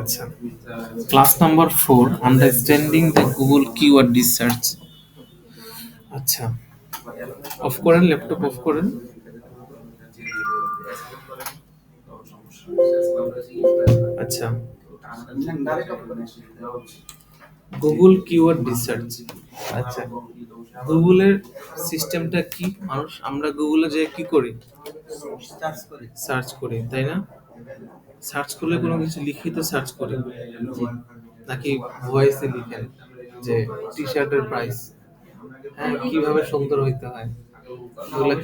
আচ্ছা। Class number four understanding the Google keyword research আচ্ছা। Off করেন ল্যাপটপ অফ করেন। আচ্ছা। গুগল কিওয়ার্ড রিসার্চ আচ্ছা। গুগলের সিস্টেমটা কি? মানুষ, আমরা গুগলে যে কি করি? সার্চ করি। তাই না? সার্চ করলে কোনো কিছু লিখিত সার্চ করে। নাকি ভয়েসে লিখেন যে টি শার্টের প্রাইস হ্যাঁ কীভাবে সুন্দর হইতে হয়?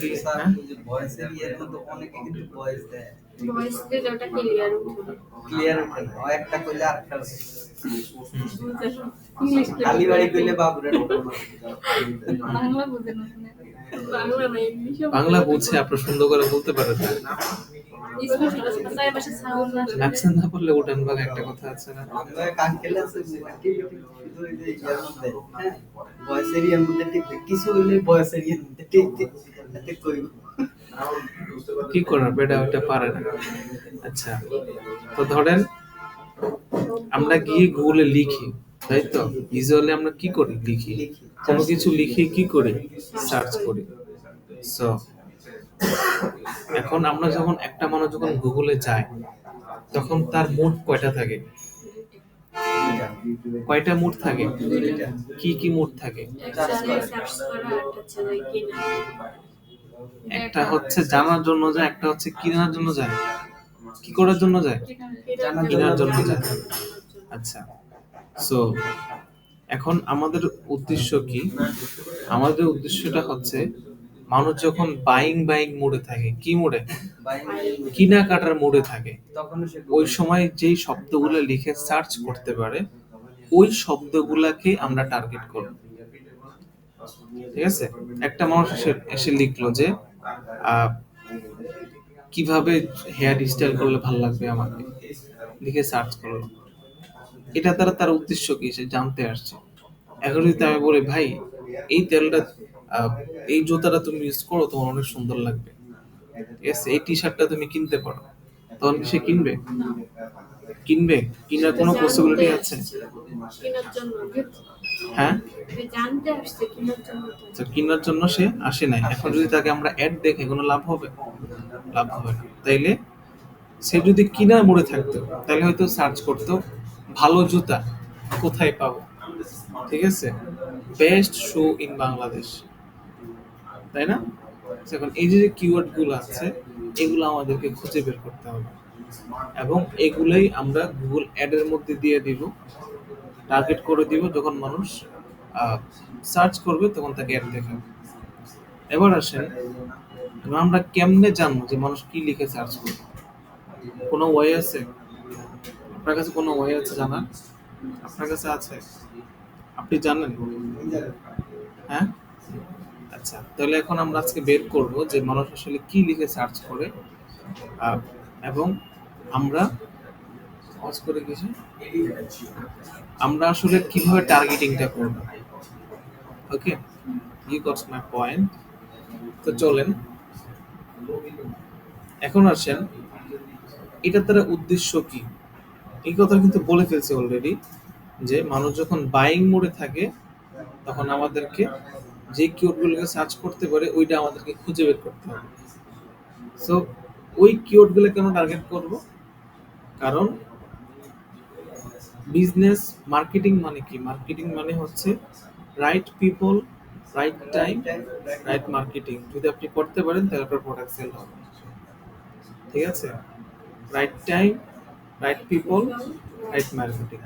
কি? হ্যাঁ? অনেকে কিন্তু ভয়েস দেয়। ভয়েস দিলে ওটা ক্লিয়ার না। একটা কইলে আরেকটা ইংলিশ খালি বাড়ি কইলে বাবুরে বাংলা বুঝে না বাংলা বুঝে আপনার সুন্দর করে বলতে পারেন পড়লে একটা কথা আছে কিছু হইলে কইব কি করার বেটা ওটা পারে না। আচ্ছা তো ধরেন আমরা গিয়ে গুগলে লিখি, তাই তো? ইউজুয়ালি আমরা কি করি? লিখি লিখি। কোনো কিছু লিখে কি করি? সার্চ করি। সো এখন আমরা যখন একটা মানুষ যখন গুগলে যায় তখন তার মুড কয়টা থাকে? কয়টা মুড থাকে? কি কি মুড থাকে? একটা হচ্ছে জানার জন্য যায় একটা হচ্ছে কেনার জন্য যায়। কি করার জন্য যায়? কেনার জন্য যায়। আচ্ছা। সো এখন আমাদের উদ্দেশ্য কি? আমাদের উদ্দেশ্যটা হচ্ছে মানুষ যখন বাইং বাইং মোড়ে থাকে, কি মোড়ে কিনা কাটার মোড়ে থাকে, ওই সময় যেই শব্দগুলো লিখে সার্চ করতে পারে, ওই শব্দগুলাকে আমরা টার্গেট করব। ঠিক আছে? একটা মানুষ এসে এসে লিখলো যে কীভাবে হেয়ার স্টাইল করলে ভালো লাগবে আমাকে? লিখে সার্চ করল। এটা দ্বারা তার উদ্দেশ্য কি? সে জানতে আসছে। এখন যদি আমি বলি ভাই এই তেলটা এই জুতাটা তুমি ইউজ করো তোমার অনেক সুন্দর লাগবে। এই টি শার্টটা তুমি কিনতে পারো। তখন কি সে কিনবে? কিনবে? কিনার কোনো পসিবিলিটি আছে? কেনার জন্য হ্যাঁ? যে জানতে আসছে কেনার জন্য তো। কেনার জন্য সে আসে নাই। এখন যদি তাকে আমরা অ্যাড দেখে কোনো লাভ হবে? লাভ হবে না। তাইলে সে যদি কিনার মোড়ে থাকতো তাহলে হয়তো সার্চ করতো। ভালো জুতা কোথায় পাবো? ঠিক আছে? বেস্ট শো ইন বাংলাদেশ তাই না? এখন এই যে কিওয়ার্ডগুলো আছে, এগুলো আমাদেরকে খুঁজে বের করতে হবে। এবং এগুলোই আমরা গুগল অ্যাডের মধ্যে দিয়ে দিব। টার্গেট করে দিব যখন মানুষ সার্চ করবে, তখন তাকে অ্যাড দেখাবে। এবার আসেন আমরা কেমনে জানব যে মানুষ কি লিখে সার্চ করবে? কোনো ওয়ে আছে? আপনার কাছে কোনো ওয়ে আছে জানার? আপনার কাছে আছে? আপনি জানেন? হ্যাঁ? আচ্ছা তাহলে এখন আমরা আজকে বের করব যে মানুষ আসলে কি লিখে সার্চ করে এবং আমরা পজ করে কিছু আমরা আসলে কীভাবে টার্গেটিংটা করব? ওকে ইউ গটস মাই পয়েন্ট তো চলেন। এখন আসেন এটা তার উদ্দেশ্য কি? এই কথা কিন্তু বলে ফেলছে অলরেডি যে মানুষ যখন বাইং মোডে থাকে, তখন আমাদেরকে যে কিওয়ার্ডগুলোকে সার্চ করতে পারে, ওইটা আমাদেরকে খুঁজে বের করতে হবে। সো ওই কিওয়ার্ডগুলো কেন টার্গেট করব? কারণ বিজনেস মার্কেটিং মানে কি? মার্কেটিং মানে হচ্ছে right people right time right marketing যদি আপনি করতে পারেন, তাহলে আপনার প্রোডাক্ট সেল হবে। ঠিক আছে? Right time right people right marketing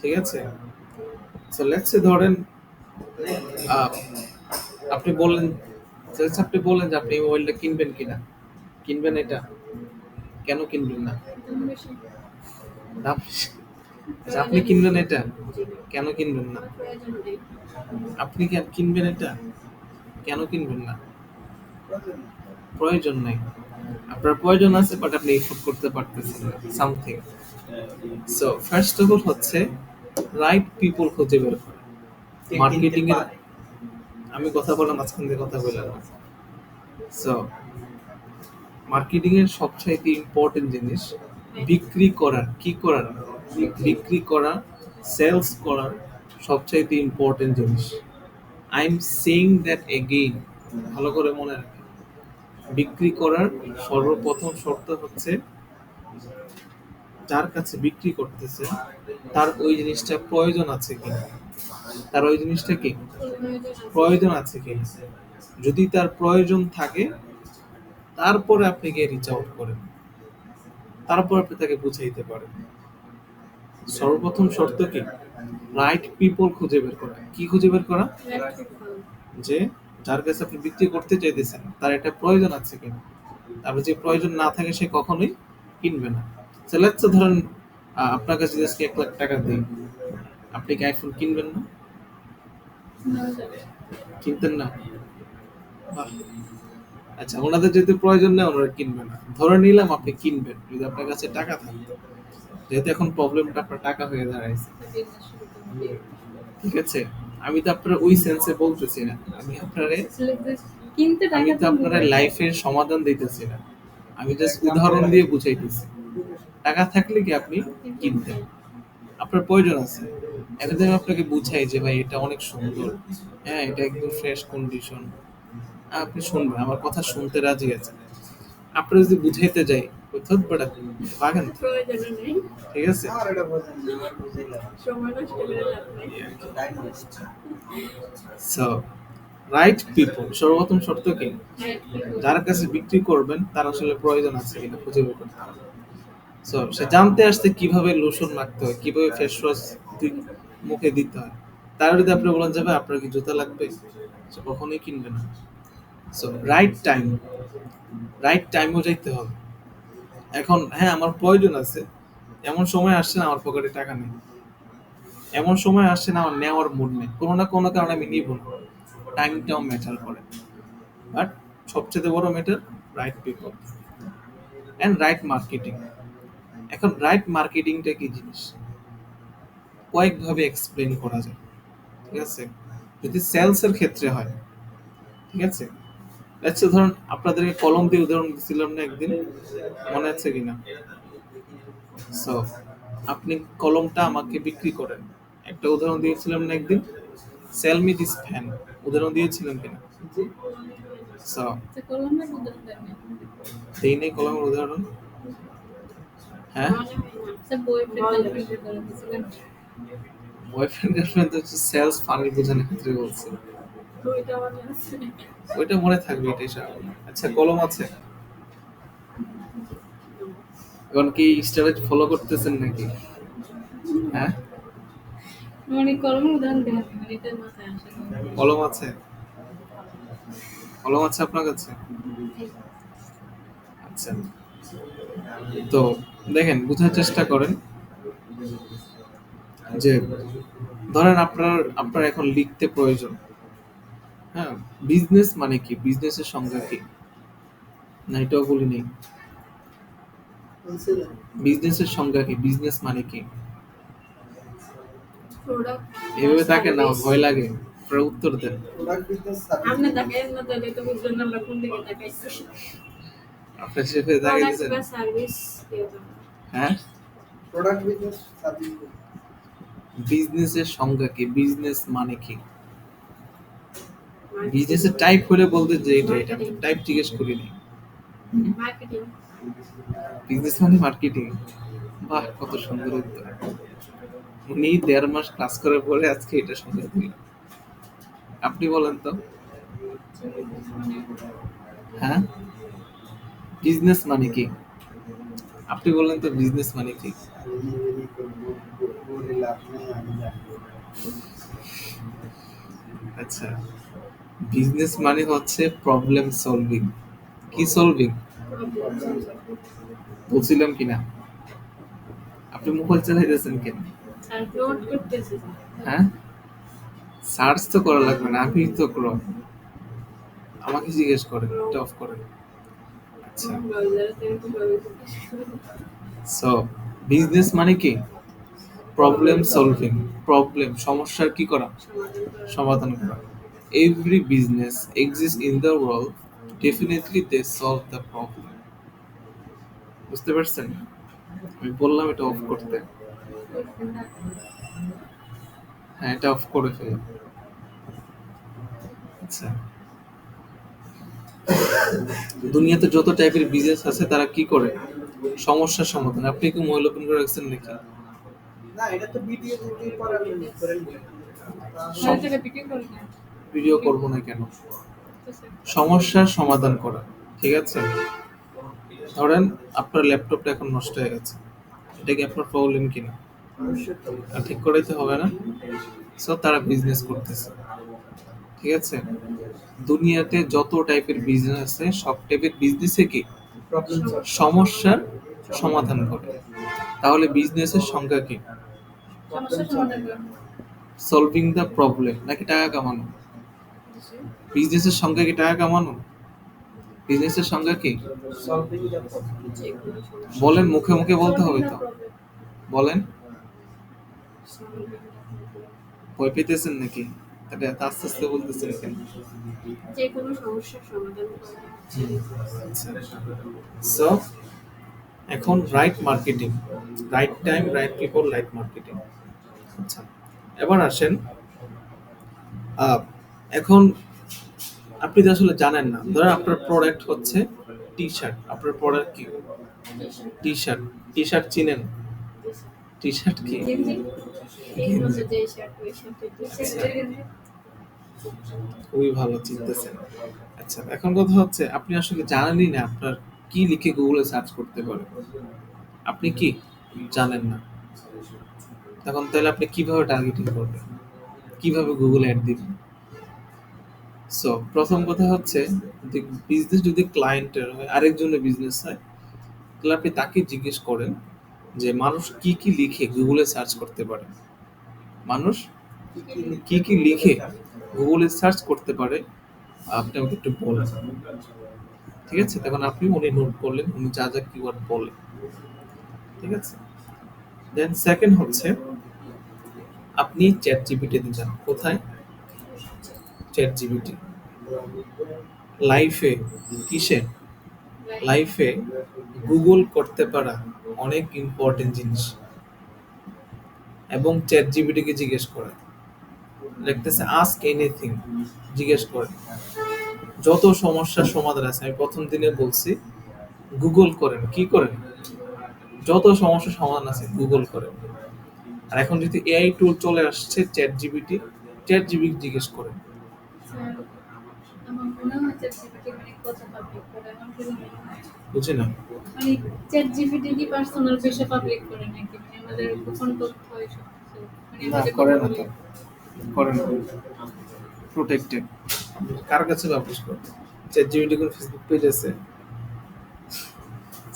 ঠিক আছে সো লেটস সে ধরেন আপনি বললেন let's আপনি বললেন যে আপনি মোবাইলটা কিনবেন কিনা? কিনবেন এটা? কেন কিনবেন না? আচ্ছা, আপনি কিনবেন এটা? কেন কিনবেন না? আপনি কেন কিনবেন এটা? কেন কিনবেন না? প্রয়োজন নাই। আপনার প্রয়োজন আছে বাট আপনি এফোর্ড করতে পারতেছেন না something so first of all হচ্ছে রাইট পিপল খুঁজে বের করা। মার্কেটিং এর আমি কথা বললাম মাঝখান দিয়ে কথা বললাম সো মার্কেটিং এর সবচাইতে ইম্পর্টেন্ট জিনিস বিক্রি করার কি করার বিক্রি করা সেলস করার সবচাইতে ইম্পর্টেন্ট জিনিস। I am saying that again ভালো করে মনে রাখেন বিক্রি করার সর্বপ্রথম শর্ত হচ্ছে যার কাছে বিক্রি করতেছে তার ওই জিনিসটা প্রয়োজন আছে কিনা? তার ওই জিনিসটা কি? প্রয়োজন আছে কিনা? যদি তার প্রয়োজন থাকে তারপরে আপনি গিয়ে রিচ আউট করেন। তারপর আপনি তাকে বুঝাইতে পারেন। সর্বপ্রথম শর্ত কি? রাইট পিপল খুঁজে বের করা। কি খুঁজে বের করা? যে যার কাছে আপনি বিক্রি করতে চাইতেছেন তার একটা প্রয়োজন আছে কিনা? তারপর যে প্রয়োজন না থাকে সে কখনোই কিনবে না। সেলেক্টস ধরেন আপনার কাছে আজকে এক লাখ টাকা দিই। আপনি কি আইফোন কিনবেন না? কিনতেন না? আচ্ছা ওনাদের যেহেতু প্রয়োজন নেই ওনারা কিনবে না। ধরে নিলাম আপনি কিনবেন যদি আপনার কাছে টাকা থাকতো। যেহেতু এখন প্রবলেমটা আপনার টাকা হয়ে দাঁড়াইছে। ঠিক আছে? আমি তো আপনার ওই সেন্সে বলতেছি না। আমি আপনারে কিনতে আমি তো আপনার লাইফের সমাধান দিতেছি না। আমি জাস্ট উদাহরণ দিয়ে বুঝাইতেছি। টাকা থাকলে কি আপনি কিনতেন আপনার প্রয়োজন আছে। এখন আমি আপনাকে বুঝাই যে ভাই এটা অনেক সুন্দর। হ্যাঁ এটা একদম ফ্রেশ কন্ডিশন আপনি শুনবেন আমার কথা শুনতে রাজি আছে আপনি যদি বুঝাইতে যাই কোথাও রাইট পিপল সর্বপ্রথম শর্ত কি? যার কাছে বিক্রি করবেন, তার আসলে প্রয়োজন আছে কিনা খুঁজে বের করতে হবে। সো সে জানতে আসতে কীভাবে লোশন মাখতে হয়, কীভাবে ফেস ওয়াশ মুখে দিতে হয়, তার যদি আপনি বলেন যাবে আপনার কি জুতা লাগবে? সে কখনোই কিনবে না। সো রাইট টাইম রাইট টাইমও যাইতে হবে। এখন হ্যাঁ আমার প্রয়োজন আছে। এমন সময় আসছে না আমার পকেটে টাকা নেই। এমন সময় আসছে না আমার নেওয়ার মুড নেই। কোনো না কোনো কারণে আমি নিব না। টাইমটাও ম্যাটার করে বাট সবচেয়ে বড় matter right people and right marketing এখন রাইট মার্কেটিংটা কি জিনিস? কয়েকভাবে এক্সপ্লেন করা যায়। ঠিক আছে? যদি সেলসের ক্ষেত্রে হয়, ঠিক আছে? আচ্ছা ধরুন আপনাদেরকে কলম দিয়ে উদাহরণ দিছিলাম না একদিন মনে আছে কিনা? সো আপনি কলমটা আমাকে বিক্রি করেন। একটা উদাহরণ দিয়েছিলাম না একদিন? সেল মি দিস ফ্যান উদাহরণ দিয়েছিলাম কিনা? সো উদাহরণ দেই নেই কলমের উদাহরণ? হ্যাঁ? বয়ফ্রেন্ড দিয়েছিলেন বয়ফ্রেন্ড গার্লফ্রেন্ড হচ্ছে সেলস ফানির বোঝানোর ক্ষেত্রে বলছি। ওইটা মনে থাকবে এটাই স্বাভাবিক। আচ্ছা কলম আছে? এখন কি স্ট্র্যাটেজি ফলো করতেছেন নাকি? হ্যাঁ? মানে কলমের উদাহরণ দেন মানে। কলম আছে? কলম আছে আপনার কাছে? আচ্ছা। তো দেখেন বোঝার চেষ্টা করেন যে ধরেন আপনার আপনার এখন লিখতে প্রয়োজন। হ্যাঁ বিজনেস মানে কি? বিজনেসের সংজ্ঞা কি? না এটাও বলি নেই। বিজনেসের সংজ্ঞা কি? বিজনেস মানে কি? এভাবে তাকে না ভয় লাগে। উত্তর দেন। আপনি business। না তাহলে তো বুঝলেন না আমরা কোন দিকে তাকাইছি। আপনার সেভাবে তাকে দিয়েছেন সার্ভিস হ্যাঁ? বিজনেসের সংজ্ঞা কি? বিজনেস মানে কি? বিজনেসের টাইপ হলে বলতে যে এটা এটা টাইপ জিজ্ঞেস করিনি। মার্কেটিং বিজনেস মানে মার্কেটিং বাহ কত সুন্দর উত্তর। উনি দেড় মাস ক্লাস করার পরে আজকে এটা সুন্দর দিল আপনি বলেন তো। হ্যাঁ? বিজনেস মানে কি? আপনি বলেন তো বিজনেস মানে কি। আচ্ছা। বিজনেস মানে হচ্ছে প্রবলেম সলভিং কি সলভিং বলছিলাম কিনা? আপনি মোবাইল চালাইতেছেন কেন? হ্যাঁ? সার্চ তো করা লাগবে না আপনি তো করো আমাকে জিজ্ঞেস করেন এটা অফ করেন। আচ্ছা। সো বিজনেস মানে কি? প্রবলেম সলভিং প্রবলেম সমস্যার কি করা। সমাধান করা। Every business exist in the world definitely they solve the problem বুঝতে পারছেন? আমি বললাম এটা অফ করতে। হ্যাঁ এটা অফ করে ফেলো আচ্ছা। দুনিয়াতে যত টাইপের বিজনেস আছে তারা কি করে? সমস্যার সমাধান। আপনি কি মোবাইল ওপেন করে রাখছেন নাকি? না এটা তো বিক্রি করি না। ভিডিও করব না কেন? সমস্যার সমাধান করা ঠিক আছে? ধরেন আপনার ল্যাপটপটা এখন নষ্ট হয়ে গেছে। এটা কি আপনার প্রবলেম কিনা? ঠিক করাইতে হবে না? সো তারা বিজনেস করতেছে। ঠিক আছে? দুনিয়াতে যত টাইপের বিজনেস আছে সব টাইপের বিজনেসে কি? সমস্যার সমাধান করে। তাহলে বিজনেসের সংখ্যা কি? সলভিং দ্য প্রবলেম নাকি টাকা কামানো? বিজনেসের সংখ্যা কি টাকা কামানো? বিজনেসের সংখ্যা কি? বলেন মুখে মুখে বলতে হবে তো। বলেন। ভয় পেতেছেন নাকি? এত আস্তে আস্তে বলতেছেন কেন? যে কোনো সমস্যার সমাধান সো এখন right marketing right time right people right marketing আচ্ছা এবার আসেন এখন আপনি তো আসলে জানেন না। ধরেন আপনার প্রোডাক্ট হচ্ছে টি শার্ট আপনার প্রোডাক্ট কি? টি শার্ট টি শার্ট চিনেন টি শার্ট কি গেঞ্জি। খুবই ভালো চিনতেছেন। আচ্ছা এখন কথা হচ্ছে আপনি আসলে জানেনই না আপনার কি লিখে গুগলে সার্চ করতে পারে। আপনি কি? জানেন না। তখন তাহলে আপনি কীভাবে টার্গেটিং করবেন? কীভাবে গুগলে অ্যাড দিবেন? সো প্রথম কথা হচ্ছে বিজনেস যদি ক্লায়েন্টের হয় আরেকজনের বিজনেস হয় তাহলে আপনি তাকে জিজ্ঞেস করেন যে মানুষ কি কি লিখে গুগলে সার্চ করতে পারে? মানুষ কি কি লিখে গুগলে সার্চ করতে পারে আপনি আমাকে একটু বলেন। ঠিক আছে? তখন আপনি উনি নোট করলেন উনি যা যা কিওয়ার্ড বললেন ঠিক আছে? দেন সেকেন্ড হচ্ছে আপনি চ্যাট জিপিটিতে যান। কোথায়? চ্যাট জিপিটি লাইফে কিসে লাইফে গুগল করতে পারা অনেক ইম্পর্টেন্ট জিনিস। এবং চ্যাট জিপিটিকে জিজ্ঞেস করে। লিখতেছে আস্ক এনিথিং জিজ্ঞেস করে। যত সমস্যার সমাধান আছে, আমি প্রথম দিনে বলছি, গুগল করেন। কি করেন? যত সমস্যার সমাধান আছে, গুগল করেন। আর এখন যদি এআই টুল চলে আসছে চ্যাট জিবিটি চ্যাট জিবি জিজ্ঞেস করেন। বুঝি না মানে চ্যাট জিপিটি কি পার্সোনাল বিষয় পাবলিক করে নাকি মানে আমাদের গোপন তথ্য এসব মানে করে না তো। করে না। প্রোটেক্টেড কার কাছে পাবলিশ করবে চ্যাট জিবিটি কোন ফেসবুক পেজ আছে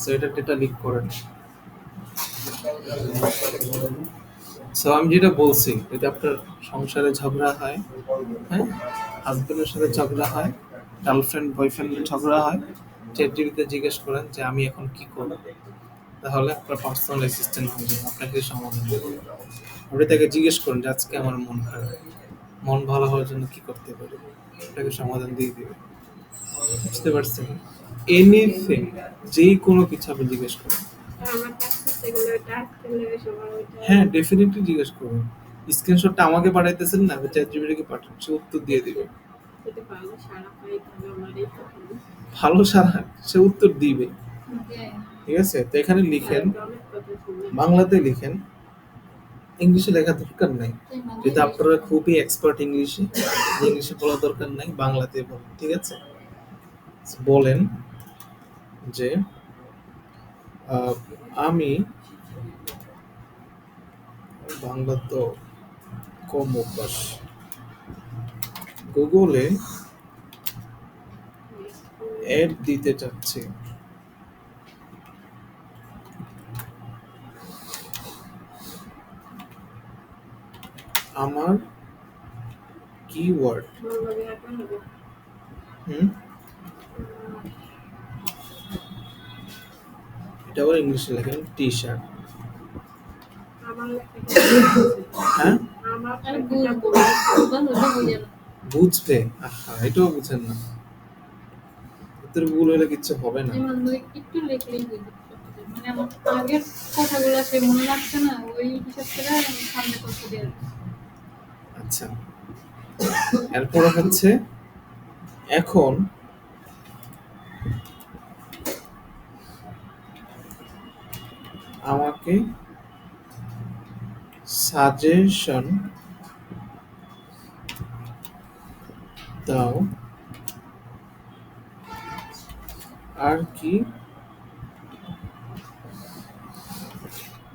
সো এটা ডেটা লিক করেন সো আমি যেটা বলছি, যদি আপনার সংসারে ঝগড়া হয় হ্যাঁ? হাজবেন্ডের সাথে ঝগড়া হয় গার্লফ্রেন্ড বয়ফ্রেন্ডের ঝগড়া হয় চ্যাট জিবিতে জিজ্ঞেস করেন যে, আমি এখন কি করব? তাহলে আপনার পার্সোনাল অ্যাসিস্ট্যান্ট হয়ে যাবে, আপনাকে সমাধান দেবে। আপনি তাকে জিজ্ঞেস করেন যে, আজকে আমার মন খারাপ। মন ভালো হওয়ার জন্য কি করতে পারি? আপনাকে সমাধান দিয়ে দিবে। বুঝতে পারছেন? এনিথিং যেই কোনো কিছু আপনি জিজ্ঞেস করেন। হ্যাঁ ডেফিনেটলি জিজ্ঞেস করুন। স্ক্রিনশটটা আমাকে পাঠাইতেছেন না চ্যাট জিবিটিকে পাঠাচ্ছে উত্তর দিয়ে দিবে। ভালো সারা সে উত্তর দিবে। ঠিক আছে? তো এখানে লিখেন শুনলাম। বাংলাতে লিখেন ইংলিশে লেখা দরকার নাই। যদি আপনারা খুবই এক্সপার্ট ইংলিশে ইংলিশে বলা দরকার নাই বাংলাতে বলেন ঠিক আছে? বলেন যে আমি বাংলা তো কম অভ্যাস। গুগলে অ্যাড দিতে চাচ্ছি। আমার কিওয়ার্ড। হুম? আবার ইংলিশে লেখেন টি শার্ট হ্যাঁ বুঝব? আহা এটাও বুঝেন না। উত্তর ভুল হলে কিচ্ছু হবে না। একটু লিখলেই মানে আমার আগের কথাগুলো সে মনে রাখছে না ওই হিসাব করে সামনে তথ্য দিয়ে আচ্ছা। এরপর হচ্ছে এখন আমাকে সাজেশন দাও। আর কি?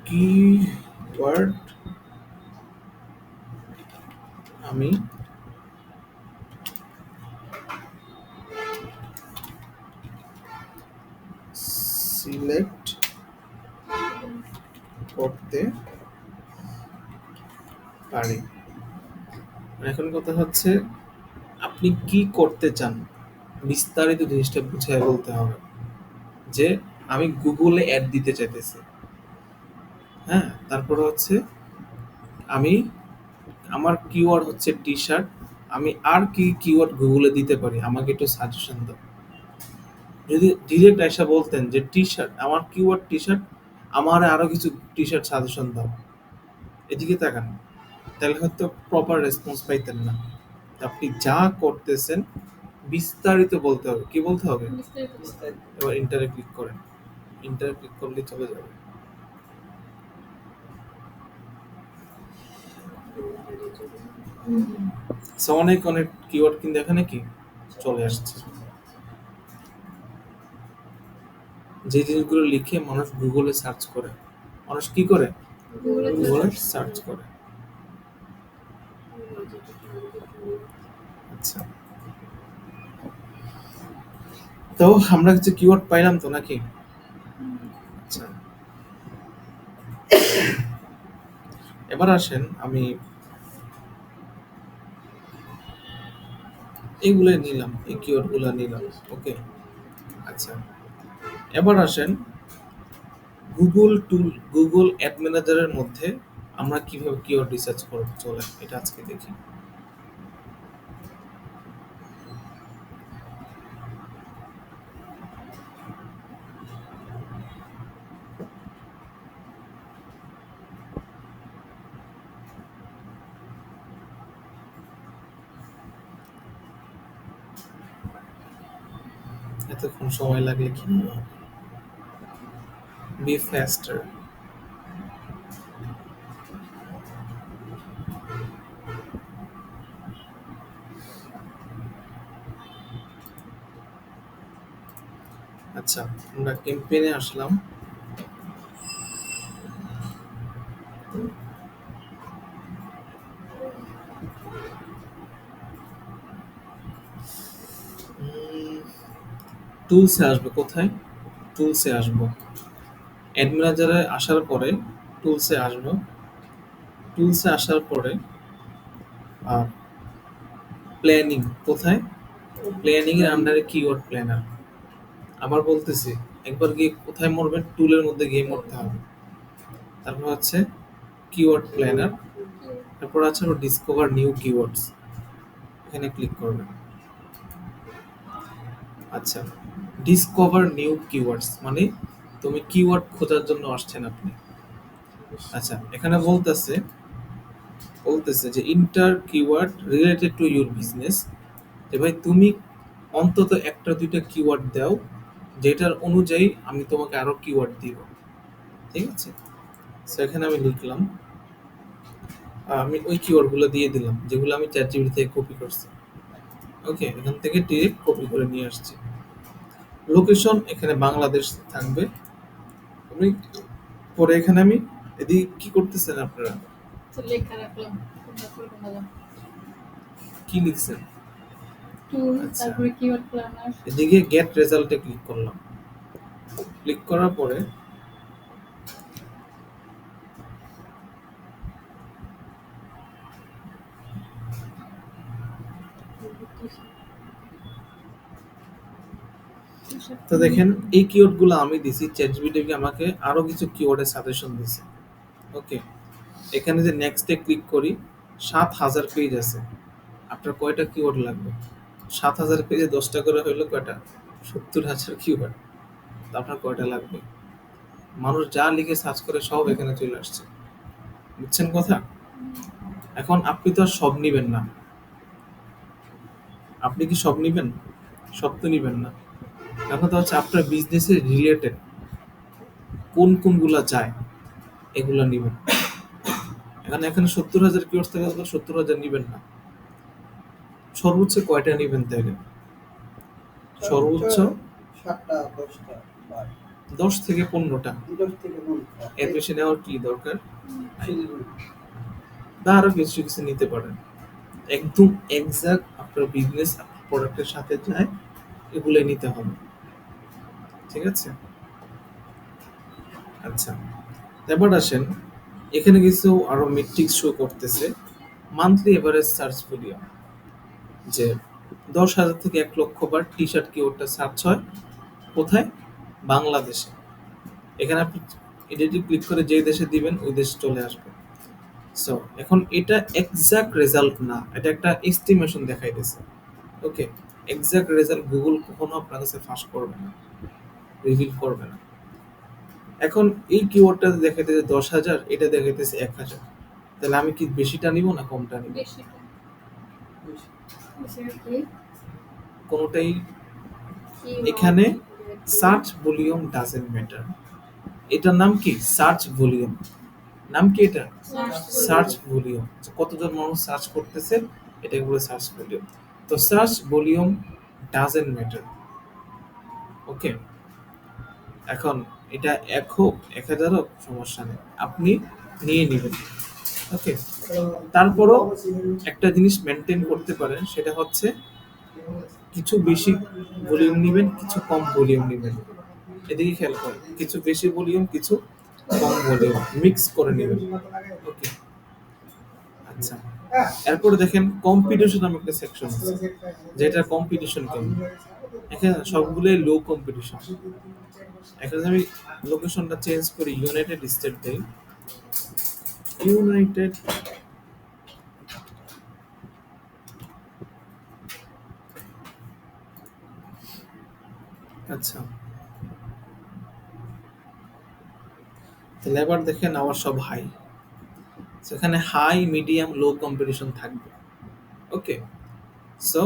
কি ওয়ার্ড আমি সিলেক্ট করতে পারি। এখন কথা হচ্ছে, আপনি কি করতে চান? বিস্তারিত জিনিসটা বুঝিয়ে বলতে হবে। যে আমি গুগলে অ্যাড দিতে চাইতেছি। হ্যাঁ তারপরে হচ্ছে আমি, আমার কিওয়ার্ড হচ্ছে টি শার্ট আমি আর কি কিওয়ার্ড গুগলে দিতে পারি? আমাকে একটু সাজেশন দাও। যদি ডিরেক্ট এসে বলতেন যে টি শার্ট আমার কিওয়ার্ড টি শার্ট আমার আরও কিছু টি শার্ট সাজেশন দাও। এদিকে তাকান। তাহলে হয়তো প্রপার রেসপন্স পাইতেন না। আপনি যা করতেছেন বিস্তারিত বলতে হবে। কি বলতে হবে? এবার ইন্টারে ক্লিক করেন। ইন্টারে ক্লিক করলে চলে যাবে। সো অনেক অনেক কিওয়ার্ড কিন্তু এখানে কি? চলে আসছে। যে জিনিসগুলো লিখে মানুষ গুগলে সার্চ করে। মানুষ কি করে? গুগলে সার্চ করে। আচ্ছা। তো আমরা কিছু কিওয়ার্ড পাইলাম তো নাকি? আচ্ছা। এবার আসেন আমি এইগুলো নিলাম এই কিওয়ার্ডগুলো নিলাম ওকে আচ্ছা। এবার আসেন গুগল টুল গুগল অ্যাড ম্যানেজারের মধ্যে আমরা কীভাবে কিওয়ার্ড রিসার্চ করব চলে এটা আজকে দেখি। এতক্ষণ সময় লাগলে কি বি ফাস্টার আচ্ছা আমরা ক্যাম্পেইনে আসলাম। টুলসে আসবে কোথায়? টুলসে আসব। অ্যাড ম্যানেজারে আসার পরে টুলসে আসব। টুলসে আসার পরে প্ল্যানিং কোথায়? প্ল্যানিং এর আন্ডারে কিওয়ার্ড প্ল্যানার আবার বলতেছি, একবার গিয়ে কোথায় মরবেন? টুলের মধ্যে গিয়ে মরতে হবে। তারপর হচ্ছে কিওয়ার্ড প্ল্যানার তারপর আছে ডিসকভার নিউ কিওয়ার্ডস এখানে ক্লিক করবেন। আচ্ছা ডিসকভার নিউ কিওয়ার্ডস মানে তুমি কিওয়ার্ড খোঁজার জন্য আসছেন আপনি। আচ্ছা এখানে বলতেছে বলতেছে যে enter keyword related to your business যে ভাই, তুমি অন্তত একটা দুইটা কিওয়ার্ড দাও, যেটার অনুযায়ী আমি তোমাকে আরও কিওয়ার্ড দিব। ঠিক আছে? সো এখানে আমি লিখলাম আমি ওই কিওয়ার্ডগুলো দিয়ে দিলাম, যেগুলো আমি চ্যাট জিবি থেকে কপি করছি। ওকে এখান থেকে ডিরেক্ট কপি করে নিয়ে আসছি। লোকেশন এখানে বাংলাদেশ থাকবে। আমি পরে এখানে আমি এদিকে কি করতেছেন আপনারা? তো লেখা রাখলাম কোনটা করে কোনটা যাবে কি লিখছেন? টুল আচ্ছা। তারপরে কিওয়ার্ড প্ল্যানার এদিকে গেট রেজাল্টে ক্লিক করলাম। ক্লিক করার পরে তো দেখেন, এই কিওয়ার্ডগুলো আমি দিছি চ্যাট চ্যাটজিপিটি আমাকে আরও কিছু কিওয়ার্ডের সাজেশন দিছে। ওকে এখানে যে নেক্সটে ক্লিক করি, সাত হাজার পেজ আছে। আপনার কয়টা কিওয়ার্ড লাগবে? সাত হাজার পেজে দশটা করে হইল কয়টা? সত্তর হাজার কিওয়ার্ড আপনার কয়টা লাগবে? মানুষ যা লিখে সার্চ করে সব এখানে চলে আসছে। বুঝছেন কথা? এখন আপনি তো আর সব নিবেন না। আপনি কি সব নিবেন? সব তো নিবেন না। এখন তো হচ্ছে আপনার বিজনেসের রিলেটেড কোন কোনগুলা চায় এগুলা নিবেন। এখানে এখানে সত্তর হাজার কিওর্স থেকে সত্তর হাজার নিবেন না। সর্বোচ্চ কয়টা নিবেন তাইলে? সর্বোচ্চ দশ থেকে পনেরোটা। এর বেশি নেওয়ার কি দরকার? বা আরও কিছু কিছু নিতে পারেন। একদম এক্সাক্ট আপনার বিজনেস আপনার প্রোডাক্টের সাথে যায় এগুলো নিতে হবে। ঠিক আছে? আচ্ছা এবার আসেন, এখানে কিছু আরও মেট্রিক শো করতেছে। মান্থলি এভারেজ সার্চ ভলিউম যে দশ হাজার থেকে এক লক্ষ বার টি শার্ট কিওয়ার্ডটা সার্চ হয়। কোথায়? বাংলাদেশে। এখানে আপনি এডিটে ক্লিক করে যে দেশে দিবেন, ওই দেশে চলে আসবে। সো এখন এটা এক্সাক্ট রেজাল্ট না, এটা একটা এস্টিমেশন দেখাইতেছে। ওকে এক্সাক্ট রেজাল্ট গুগল কখনো আপনার কাছে ফাঁস করবে না। রিভিল করবে না। এখন এই কিওয়ার্ডটা দেখাইতেছে দশ হাজার এটা দেখাইতেছে এক হাজার। তাহলে আমি কি বেশিটা নিব না কমটা নিব? বেশিটা। কোনোটাই এখানে সার্চ ভলিউম ডাজেন্ট ম্যাটার এটার নাম কি? সার্চ ভলিউম নাম কি এটা? সার্চ ভলিউম কতজন মানুষ সার্চ করতেছে? এটাকে বলে সার্চ ভলিউম তো search volume doesn't matter okay এখন এটা এক হোক, এক হাজার হোক, সমস্যা নেই। আপনি নিয়ে নেবেন। ওকে তারপরও একটা জিনিস মেনটেন করতে পারেন, সেটা হচ্ছে কিছু বেশি ভলিউম নেবেন, কিছু কম ভলিউম নেবেন। এদিকে খেয়াল করেন, কিছু বেশি ভলিউম কিছু কম ভলিউম মিক্স করে নেবেন। ওকে আচ্ছা। এরপরে দেখেন কম্পিটিশন নামে একটা সেকশন আছে, যেটা কম্পিটিশন কেমন? এখানে সবগুলোই লো কম্পিটিশন এখানে আমি লোকেশনটা চেঞ্জ করি ইউনাইটেড স্টেট দেই ইউনাইটেড আচ্ছা। তাহলে এবার দেখেন, আমার সব হাই সেখানে হাই মিডিয়াম লো কম্পিটিশন থাকবে। ওকে সো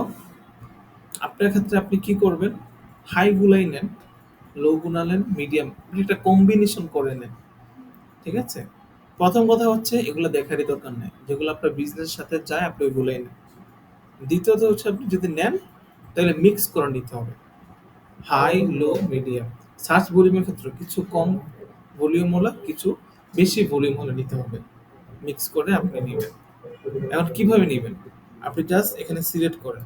আপনার ক্ষেত্রে আপনি কি করবেন? হাই গুলাই নেন। লো গুনা নেন মিডিয়াম একটা কম্বিনেশন করে নেন ঠিক আছে? প্রথম কথা হচ্ছে, এগুলো দেখারই দরকার নেই। যেগুলো আপনার বিজনেস সাথে যায়, আপনি ওইগুলোই নেন। দ্বিতীয়ত হচ্ছে, আপনি যদি নেন, তাহলে মিক্স করে নিতে হবে। হাই লো মিডিয়াম সার্চ ভলিউমের ক্ষেত্রে কিছু কম ভলিউম হলে কিছু বেশি ভলিউম হলে নিতে হবে। মিক্স করে আপনি নেবেন। এখন কীভাবে নেবেন? আপনি জাস্ট এখানে সিলেক্ট করেন।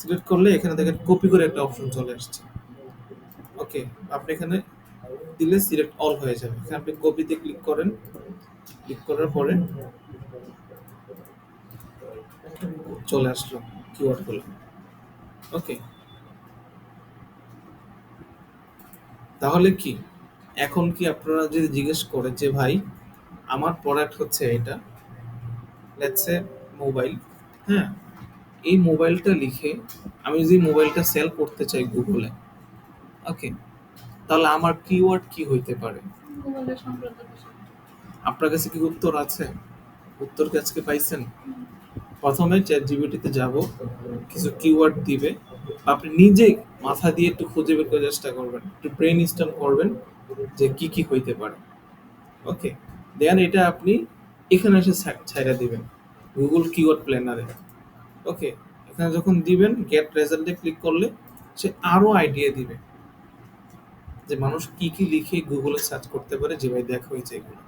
সিলেক্ট করলে এখানে দেখেন কপি করে একটা অপশন চলে আসছে। ওকে, আপনি এখানে দিলে সিলেক্ট অল হয়ে যাবে। এখানে আপনি কপিতে ক্লিক করেন। ক্লিক করার পরে চলে আসলো কিওয়ার্ডগুলো ওকে। তাহলে কি? এখন কি আপনারা যদি জিজ্ঞেস করে যে, ভাই, আমার প্রোডাক্ট হচ্ছে এটা লেটস মোবাইল হ্যাঁ এই মোবাইলটা লিখে আমি যদি মোবাইলটা সেল করতে চাই গুগলে ওকে তাহলে আমার কিওয়ার্ড কি হইতে পারে। আপনার কাছে কি উত্তর আছে? উত্তর কি আজকে পাইছেন? প্রথমে চ্যাট জিবিটিতে যাব কিছু কিওয়ার্ড দিবে। আপনি নিজে মাথা দিয়ে একটু খুঁজে বের করার চেষ্টা করবেন একটু ব্রেন স্টর্ম করবেন যে কি কি হইতে পারে। ওকে দেন এটা আপনি এখানে এসে ছাইড়া দিবেন গুগল কিওয়ার্ড প্ল্যানারে ওকে এখানে যখন দিবেন গেট রেজাল্টে ক্লিক করলে সে আরও আইডিয়া দিবে। যে মানুষ কি কি লিখে গুগলে সার্চ করতে পারে, যে ভাই দেখা হয়েছে এগুলো।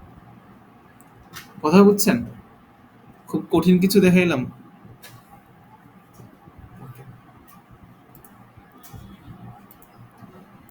কথা বুঝছেন? খুব কঠিন কিছু দেখাইলাম।